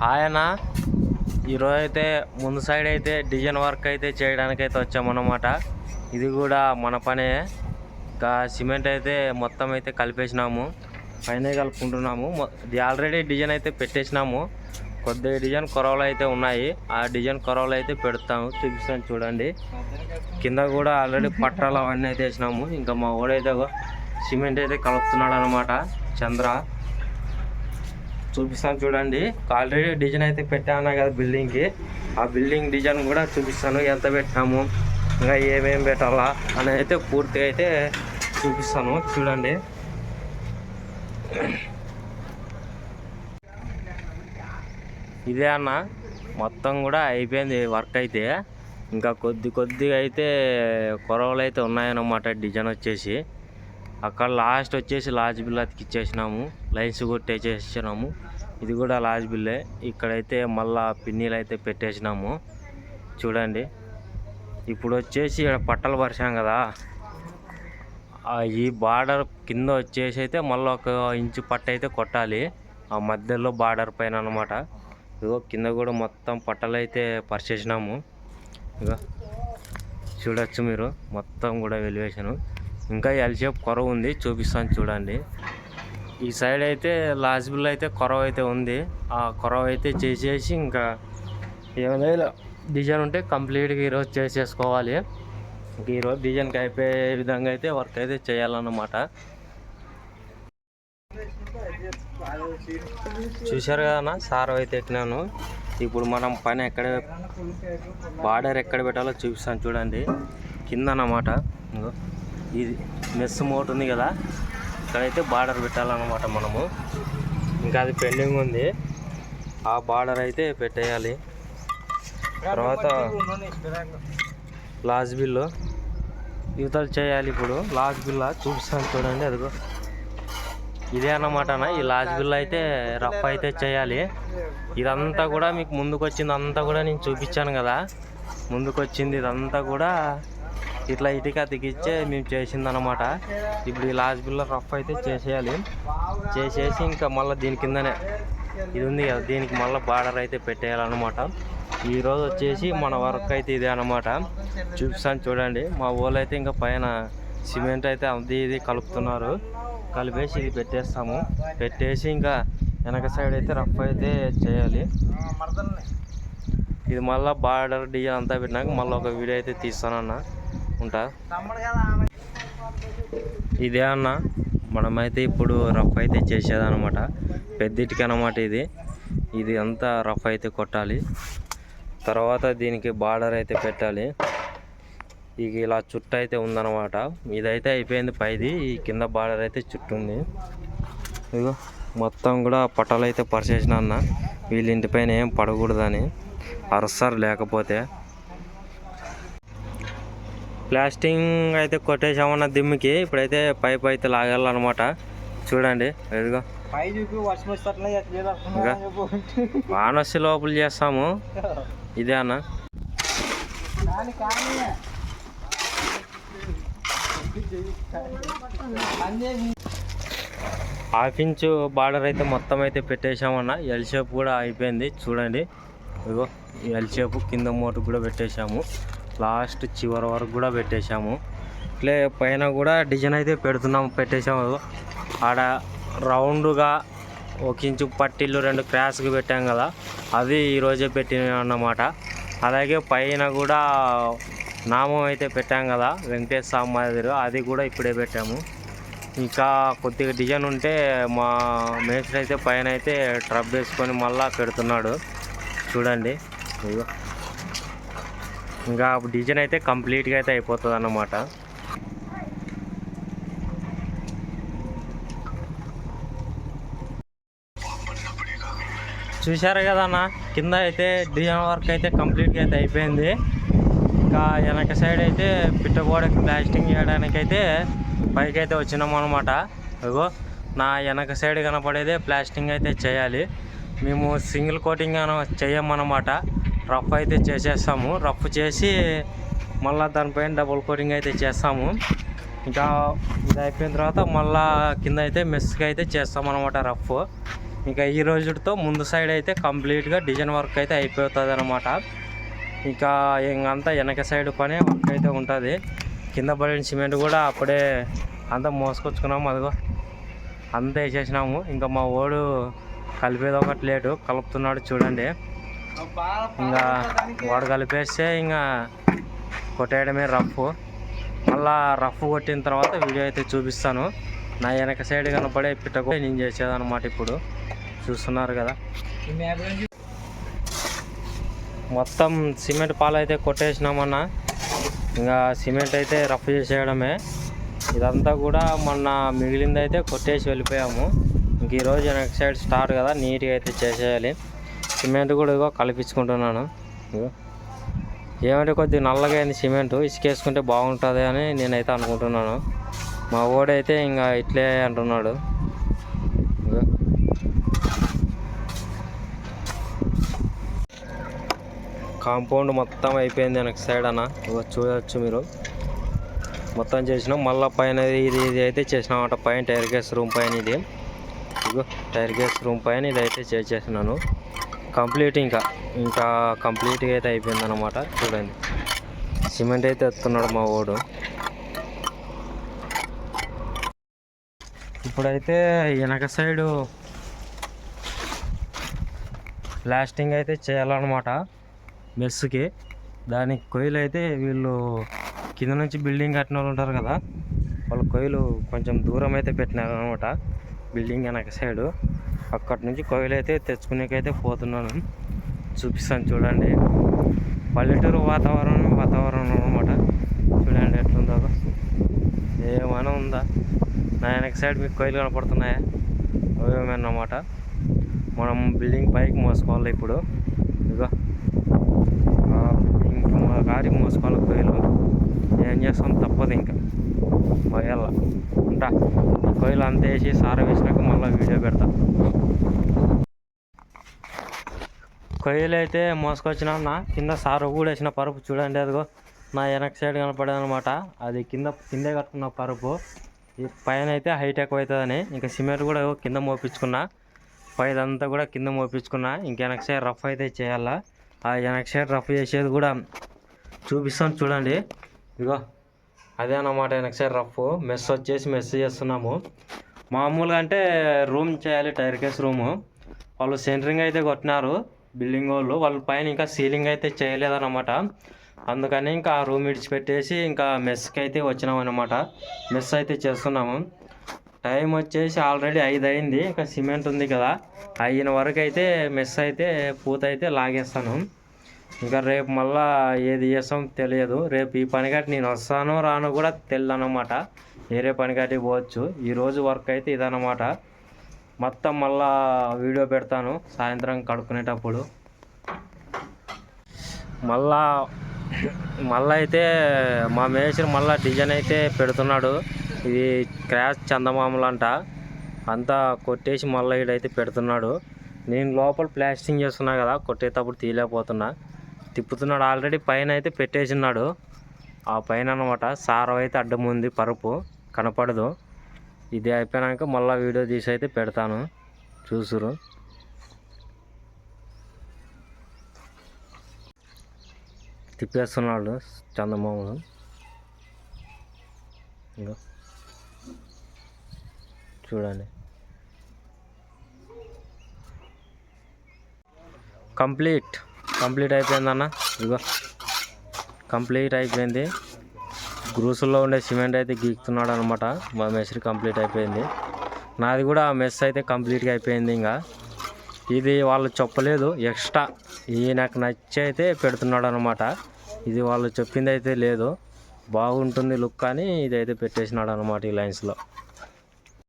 హాయనా ఈరోజు అయితే ముందు సైడ్ అయితే డిజైన్ వర్క్ అయితే చేయడానికి అయితే వచ్చామన్నమాట. ఇది కూడా మన పనే. ఇంకా సిమెంట్ అయితే మొత్తం అయితే కలిపేసినాము. పైన కలుపుకుంటున్నాము. ఇది ఆల్రెడీ డిజైన్ అయితే పెట్టేసినాము. కొద్ది డిజైన్ కొరవలు అయితే ఉన్నాయి. ఆ డిజైన్ కొరవలు అయితే పెడతాము. చూపిస్తాను చూడండి. కింద కూడా ఆల్రెడీ పట్టాలు అవన్నీ అయితే వేసినాము. ఇంకా మా ఓడైతే సిమెంట్ అయితే కలుపుతున్నాడు అనమాట చంద్ర. చూపిస్తాను చూడండి. ఆల్రెడీ డిజైన్ అయితే పెట్టాను కదా బిల్డింగ్కి ఆ బిల్డింగ్ డిజైన్ కూడా చూపిస్తాను. ఎంత పెట్టాము ఇంకా ఏమేమి పెట్టాలా అని అయితే పూర్తిగా అయితే చూపిస్తాను. చూడండి. ఇదే అన్న. మొత్తం కూడా అయిపోయింది వర్క్ అయితే. ఇంకా కొద్ది కొద్దిగా అయితే కొరవలు అయితే ఉన్నాయన్నమాట డిజైన్ వచ్చేసి. అక్కడ లాస్ట్ వచ్చేసి లాజ్ బిల్ అతికిచ్చేసినాము. లైన్స్ కొట్టేసేసినాము. ఇది కూడా లాజ్ బిల్లే. ఇక్కడైతే మళ్ళా పిన్నీలు అయితే పెట్టేసినాము. చూడండి. ఇప్పుడు వచ్చేసి ఇక్కడ పట్టలు పరిచాం కదా. ఈ బార్డర్ కింద వచ్చేసి అయితే మళ్ళీ ఒక ఇంచు పట్ట అయితే కొట్టాలి. ఆ మధ్యలో బార్డర్ పైన అనమాట ఇగో కింద కూడా మొత్తం పట్టలు అయితే పరిచేసినాము. ఇగో చూడొచ్చు మీరు. మొత్తం కూడా వెలివేశాను. ఇంకా ఎల్ షేప్ కొరవ ఉంది చూపిస్తాను చూడండి. ఈ సైడ్ అయితే లాజిబుల్ అయితే కొరవ అయితే ఉంది. ఆ కొరవ అయితే చేసేసి ఇంకా ఏమైనా డిజైన్ ఉంటే కంప్లీట్గా ఈరోజు చేసేసుకోవాలి. ఇంక ఈరోజు డిజైన్కి అయిపోయే విధంగా అయితే వర్క్ అయితే చేయాలన్నమాట. చూశారు కదా సార్ అయితే ఎక్కినాను. ఇప్పుడు మనం పని ఎక్కడ బార్డర్ ఎక్కడ పెట్టాలో చూపిస్తాను చూడండి. కింద అన్నమాట ఇది మెస్ మోట్ ఉంది కదా. ఇక్కడైతే బార్డర్ పెట్టాలన్నమాట మనము. ఇంకా అది పెండింగ్ ఉంది. ఆ బార్డర్ అయితే పెట్టేయాలి. తర్వాత లాస్ట్ బిల్లు. యువతలు చేయాలి ఇప్పుడు. లాస్ట్ బిల్ చూపిస్తాను చూడండి అదిగో. ఇదే అన్నమాట ఈ లాస్ట్ బిల్ అయితే రఫ్ అయితే చేయాలి. ఇదంతా కూడా మీకు ముందుకు వచ్చింది అంతా కూడా నేను చూపించాను కదా. ముందుకు వచ్చింది ఇదంతా కూడా ఇట్లా ఇటుక అతికిచ్చే మేము చేసింది అనమాట ఇప్పుడు ఈ లాస్ట్ బిల్ రఫ్ అయితే చేసేయాలి. చేసేసి ఇంకా మళ్ళీ దీని కిందనే ఇది ఉంది కదా దీనికి మళ్ళీ బార్డర్ అయితే పెట్టేయాలన్నమాట. ఈరోజు వచ్చేసి మన వర్క్ అయితే ఇదే అనమాట చూపిస్తాను చూడండి. మా ఊళ్ళో అయితే ఇంకా పైన సిమెంట్ అయితే అది ఇది కలుపుతున్నారు. కలిపేసి ఇది పెట్టేస్తాము. పెట్టేసి ఇంకా వెనక సైడ్ అయితే రఫ్ అయితే చేయాలి. ఇది మళ్ళీ బార్డర్ డిజైన్ అంతా పెట్టినాక మళ్ళీ ఒక వీడియో అయితే తీస్తానన్నా. ఉంటా ఇదే అన్న మనమైతే ఇప్పుడు రఫ్ అయితే చేసేదనమాట పెద్దిటికి అనమాట ఇది. ఇది అంతా రఫ్ అయితే కొట్టాలి. తర్వాత దీనికి బార్డర్ అయితే పెట్టాలి. ఇక ఇలా చుట్టూ అయితే ఉందన్నమాట. ఇదైతే అయిపోయింది పైది. ఈ కింద బార్డర్ అయితే చుట్టూ ఉంది. ఇదిగో మొత్తం కూడా పట్టాలు అయితే పరిచేసిన అన్న. వీళ్ళ ఇంటిపైన ఏం పడకూడదని. అరుస్తారు లేకపోతే ప్లాస్టింగ్ అయితే కొట్టేసామన్న దిమ్మికి ఇప్పుడైతే పైప్ అయితే లాగాలన్నమాట. చూడండి ఇదిగో. వచ్చి లోపల చేస్తాము. ఇదే అన్న. హాఫ్ ఇంచు బార్డర్ అయితే మొత్తం అయితే పెట్టేశామన్న. ఎల్ షేప్ కూడా అయిపోయింది. చూడండి. ఇగో ఎల్ షేప్ కింద మోటు కూడా పెట్టేశాము. లాస్ట్ చివరి వరకు కూడా పెట్టేశాము. ఇట్లే పైన కూడా డిజైన్ అయితే పెడుతున్నాము పెట్టేశాము. ఆడ రౌండ్గా ఒక ఇంచు పట్టిల్లు రెండు క్రాస్కి పెట్టాం కదా అది ఈరోజే పెట్టిన అన్నమాట అలాగే పైన కూడా నామం అయితే పెట్టాం కదా వెంకటేశ్వర స్వామి మాదిరి అది కూడా ఇప్పుడే పెట్టాము. ఇంకా కొద్దిగా డిజైన్ ఉంటే మా మేస్త్రి అయితే పైన అయితే ట్రబ్ వేసుకొని మళ్ళీ పెడుతున్నాడు. చూడండి ఇదిగో. ఇంకా డిజైన్ అయితే కంప్లీట్గా అయితే అయిపోతుంది అన్నమాట చూశారు కదా అన్న కింద అయితే డిజైన్ వర్క్ అయితే కంప్లీట్గా అయితే అయిపోయింది. ఇంకా వెనక సైడ్ అయితే పిట్టగోడకి ప్లాస్టింగ్ చేయడానికైతే పైకి అయితే వచ్చినాం అనమాట అగో నా వెనక సైడ్ కనపడేదే ప్లాస్టింగ్ అయితే చేయాలి. మేము సింగిల్ కోటింగ్ చేయమన్నమాట. రఫ్ అయితే చేసేస్తాము. రఫ్ చేసి మళ్ళీ దానిపైన డబుల్ కోటింగ్ అయితే చేస్తాము. ఇంకా ఇది అయిపోయిన తర్వాత మళ్ళా కింద అయితే మెస్గా అయితే చేస్తామన్నమాట రఫ్. ఇంకా ఈ రోజుతో ముందు సైడ్ అయితే కంప్లీట్గా డిజైన్ వర్క్ అయితే అయిపోతుంది అనమాట ఇంకా ఇంకంతా వెనక సైడ్ పని వర్క్ అయితే ఉంటుంది. కింద పడిన సిమెంట్ కూడా అప్పుడే అంతా మోసుకొచ్చుకున్నాము. అదిగో అంతా వేసేసినాము. ఇంకా మా ఓడు కలిపేది ఒకటి లేటు కలుపుతున్నాడు చూడండి. ఇంకా వాడు కలిపేస్తే ఇంకా కొట్టేయడమే రఫ్. మళ్ళా రఫ్ కొట్టిన తర్వాత వీడియో అయితే చూపిస్తాను. నా వెనక సైడ్ కనపడే పిట్ట కూడా నేను చేసేదనమాట ఇప్పుడు. చూస్తున్నారు కదా. మొత్తం సిమెంట్ పాలు అయితే కొట్టేసినామన్న. ఇంకా సిమెంట్ అయితే రఫ్ చేసేయడమే. ఇదంతా కూడా మొన్న మిగిలింది అయితే కొట్టేసి వెళ్ళిపోయాము. ఇంక ఈరోజు నెక్స్ట్ సైడ్ స్టార్ట్ కదా నీట్గా అయితే చేసేయాలి. సిమెంట్ కూడా ఇగో కలిపించుకుంటున్నాను. ఇగో ఏమంటే కొద్దిగా నల్లగా అయింది సిమెంట్ ఇసుకేసుకుంటే బాగుంటుంది అని నేనైతే అనుకుంటున్నాను. మా ఓడైతే ఇంకా ఇట్లే అంటున్నాడు. కాంపౌండ్ మొత్తం అయిపోయింది వెనక సైడ్ అన్న. ఇగో చూడవచ్చు మీరు. మొత్తం చేసినాం మళ్ళీ పైన ఇది ఇది అయితే చేసినాం అన్నమాట పైన టైర్ గేస్ రూమ్ పైన ఇది. ఇగో టైర్ గేస్ రూమ్ పైన ఇది అయితే చేసేసినాను. కంప్లీట్ ఇంకా. ఇంకా కంప్లీట్గా అయితే అయిపోయిందనమాట చూడండి. సిమెంట్ అయితే ఎత్తున్నాడు మా ఓడు. ఇప్పుడైతే వెనక సైడు ప్లాస్టింగ్ అయితే చేయాలన్నమాట మెస్సుకి. దానికి కొయ్యలు అయితే వీళ్ళు కింద నుంచి బిల్డింగ్ కట్టిన వాళ్ళు ఉంటారు కదా వాళ్ళ కొయ్యలు కొంచెం దూరం అయితే పెట్టినారు అనమాట బిల్డింగ్ వెనక సైడు. అక్కడి నుంచి కొయ్యలు అయితే తెచ్చుకునేకైతే పోతున్నాను. చూపిస్తాను చూడండి. పల్లెటూరు వాతావరణం వాతావరణం అనమాట చూడండి ఎట్లుందో. ఏమైనా ఉందా? నా వెనక సైడ్ మీకు కోయిలు కనపడుతున్నాయా? అవేమన్నమాట మనం బిల్డింగ్ పైకి మోసుకోవాలి ఇప్పుడు. ఇదిగో. బిల్డింగ్ మా గారి మోసుకోవాలి కోయిలు ఏం చేస్తాం తప్పదు ఇంకా. పోయాల. ఉంటా. ఈ కొయ్యలు అంత వేసి సార వేసినాక మళ్ళీ వీడియో పెడతా. కొయ్యలు అయితే మోసుకొచ్చిన నా కింద సార కూడా వేసిన పరుపు చూడండి అదిగో. నా వెనక సైడ్ కనపడేది అనమాట అది కింద కిందే కట్టుకున్న పరుపు. ఈ పైన అయితే హైటెక్ అవుతుందని ఇంకా సిమెంట్ కూడా కింద మోపించుకున్నా పైదంతా కూడా కింద మోపించుకున్నా ఇంక వెనక సైడ్ రఫ్ అయితే చేయాలా. ఆ వెనక సైడ్ రఫ్ చేసేది కూడా చూపిస్తాను చూడండి. ఇదిగో. అదే అన్నమాట వెనక రఫ్ మెస్ వచ్చేసి మెస్ చేస్తున్నాము. మామూలుగా అంటే రూమ్ చేయాలి టైర్ కేస్ రూము వాళ్ళు సెంటరింగ్ అయితే కొట్టినారు బిల్డింగ్ వాళ్ళు. వాళ్ళ పైన ఇంకా సీలింగ్ అయితే చేయలేదన్నమాట. అందుకని ఇంకా ఆ రూమ్ విడిచిపెట్టేసి ఇంకా మెస్కి అయితే వచ్చినాం అనమాట మెస్ అయితే చేస్తున్నాము. టైం వచ్చేసి ఆల్రెడీ ఐదు అయింది. ఇంకా సిమెంట్ ఉంది కదా. అయిన వరకు అయితే మెస్ అయితే పూత అయితే లాగేస్తాను. ఇంకా రేపు మళ్ళా ఏది చేస్తాం తెలియదు. రేపు ఈ పనికాటి నేను వస్తానో రానో కూడా తెలియదు అనమాట వేరే పనికాటికి పోవచ్చు. ఈరోజు వర్క్ అయితే ఇదన్నమాట. మొత్తం మళ్ళా వీడియో పెడతాను. సాయంత్రం కడుక్కునేటప్పుడు. మళ్ళా మళ్ళీ అయితే మా మేషన్ మళ్ళీ డిజైన్ అయితే పెడుతున్నాడు. ఇది క్రాష్ చందమామలంట. అంతా కొట్టేసి మళ్ళీ ఈడైతే పెడుతున్నాడు. నేను లోపల ప్లాస్టింగ్ చేస్తున్నా కదా కొట్టేటప్పుడు తీయలేకపోతున్నా. తిప్పుతున్నాడు. ఆల్రెడీ పైన అయితే పెట్టేసినాడు ఆ పైన అనమాట సారం అయితే అడ్డం ఉంది పరుపు కనపడదు. ఇది అయిపోయినాక మళ్ళీ వీడియో తీసి అయితే పెడతాను. చూసురు. తిప్పేస్తున్నాడు చందమామలు చూడండి. కంప్లీట్. కంప్లీట్ అయిపోయిందన్న ఇదిగో. కంప్లీట్ అయిపోయింది. గ్రూసుల్లో ఉండే సిమెంట్ అయితే గీకుతున్నాడు అనమాట మా మెస్రి కంప్లీట్ అయిపోయింది. నాది కూడా మెస్ అయితే కంప్లీట్గా అయిపోయింది ఇంకా. ఇది వాళ్ళు చెప్పలేదు. ఎక్స్ట్రా ఈ నాకు నచ్చి అయితే పెడుతున్నాడు అనమాట ఇది వాళ్ళు చెప్పింది అయితే లేదు. బాగుంటుంది లుక్ అని ఇది అయితే పెట్టేసినాడు అనమాట ఈ లైన్స్లో.